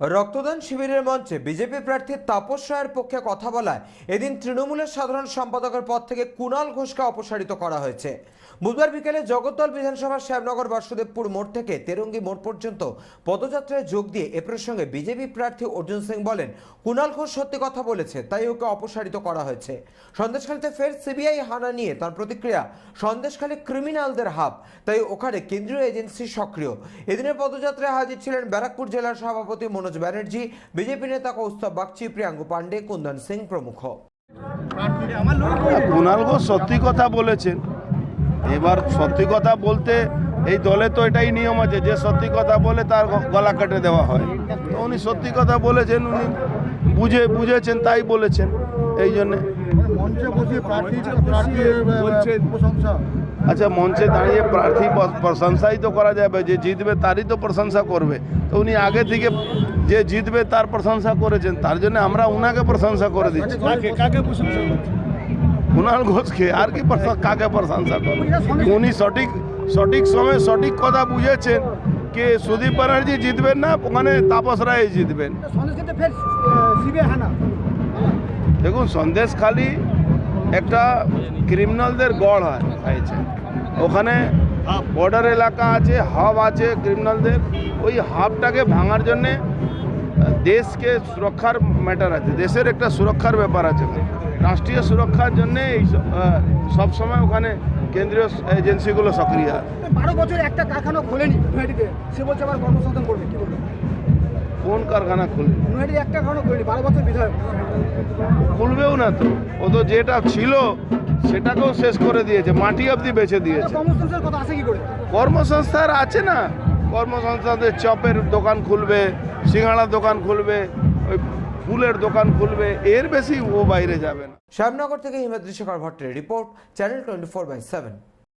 রক্তদান শিবিরের মঞ্চে বিজেপি প্রার্থী তাপস রায়ের পক্ষে কথা বলায় এদিন তৃণমূলের সাধারণ সম্পাদকের পদ থেকে কুণাল ঘোষকে অপসারিত করা হয়েছে। বুধবার বিকেলে জগদ্দল বিধানসভার শ্যামনগর বাসুদেবপুর মোড় থেকে তেরঙ্গি মোড় পর্যন্ত পদযাত্রায় যোগ দিয়ে এ প্রসঙ্গে বিজেপি প্রার্থী অর্জুন সিং বলেন, কুণাল ঘোষ সত্যি কথা বলেছে, তাই ওকে অপসারিত করা হয়েছে। সন্দেশখালীতে ফের সিবিআই হানা নিয়ে তার প্রতিক্রিয়া, সন্দেশখালী ক্রিমিনালদের হাব তাই ওখানে কেন্দ্রীয় এজেন্সি সক্রিয়। এদিনের পদযাত্রায় হাজির ছিলেন ব্যারাকপুর জেলার সভাপতি মনোজ ব্যানার্জি বিজেপি নেতা কৌস্তব বাগচি প্রিয়াঙ্গু পাণ্ডে কুন্দন সিং প্রমুখ কুণাল ঘোষ সত্যি কথা বলেছেন। এবার সত্যি কথা বলতে এই দলে তো এটাই নিয়ম আছে যে সত্যি কথা বলে তার গলা কেটে দেওয়া হয়। তো উনি সত্যি কথা বলেছেন উনি বুঝে বুঝেছেন তাই বলেছেন। এই জন্যে। মঞ্চে বসে প্রার্থী প্রার্থী প্রশংসা আচ্ছা মঞ্চে দাঁড়িয়ে প্রার্থী প্রশংসাই তো করা যাবে যে জিতবে তারই তো প্রশংসা করবে। তো উনি আগে থেকে যে জিতবে তার প্রশংসা করেছেন তার জন্য আমরা ওনাকে প্রশংসা করে দিচ্ছি। কাকে কাকে প্রশংসা কুণাল ঘোষকে আর কি কাকে প্রশংসা করবে? উনি সঠিক সঠিক সময়ে সঠিক কথা বুঝেছেন কে সুদীপ ব্যানার্জি জিতবেন না ওখানে তাপস রায় জিতবেন। দেখুন সন্দেশ সন্দেশখালি একটা ক্রিমিনালদের গড় হয় হয়েছে। ওখানে বর্ডার এলাকা আছে হাব আছে ক্রিমিনালদের। ওই হাবটাকে ভাঙার জন্যে দেশকে সুরক্ষার ম্যাটার আছে দেশের একটা সুরক্ষার ব্যাপার আছে। রাষ্ট্রীয় সুরক্ষার জন্যে এই স- আহ, সবসময় ওখানে কেন্দ্রীয় এজেন্সিগুলো সক্রিয়। আছে বারো বছর একটা কারখানা খোলেনি নৈহাটিতে সে বলছে আবার কর্মসংস্থান করবে কি বলবে কোন কারখানা খুলবে নৈহাটি একটা কারখানা খোলেনি বারো বছর বিধায়ক। খুলবেও না তো ও তো যেটা ছিল সেটাকেও শেষ করে দিয়েছে মাটি অবধি বেছে দিয়েছে। কর্মসংস্থানের কথা আসে কি করে? কর্মসংস্থার আছে না কর্মসংস্থাদের চপের দোকান খুলবে সিঙ্গাড়ার দোকান খুলবে, ওই ফুলের দোকান খুলবে, এর বেশি ও বাইরে যাবে না। শ্যামনগর থেকে Himadri Shekhar ভট্টের report, channel twenty four by seven.